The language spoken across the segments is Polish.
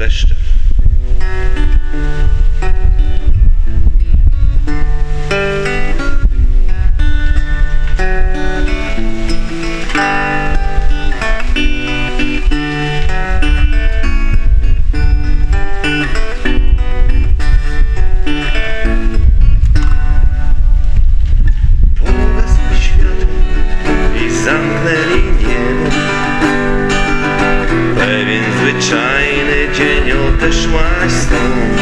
deszczem. zamknę zwyczajny dzień odeszłaś stąd.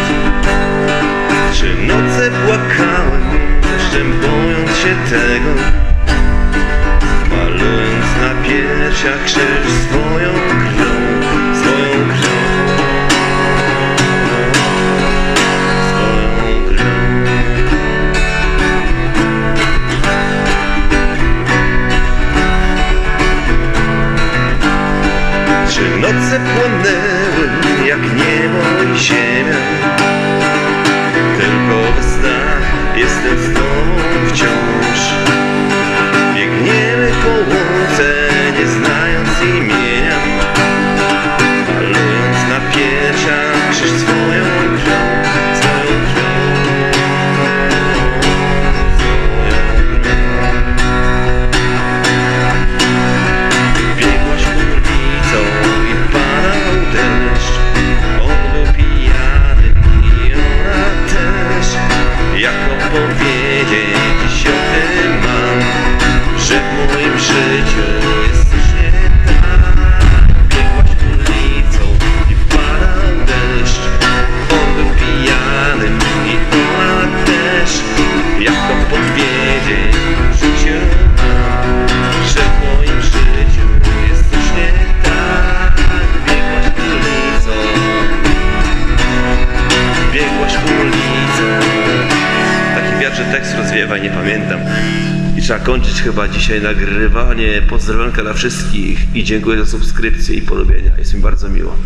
Czy noce płakałem deszczem bojąc się tego. Malując na piersiach krzyż swoją Czy noce płonęły jak niebo i ziemia tekst rozwiewa, nie pamiętam i trzeba kończyć chyba dzisiaj nagrywanie. Pozdrowionka dla wszystkich i dziękuję za subskrypcję i polubienia. Jest mi bardzo miło.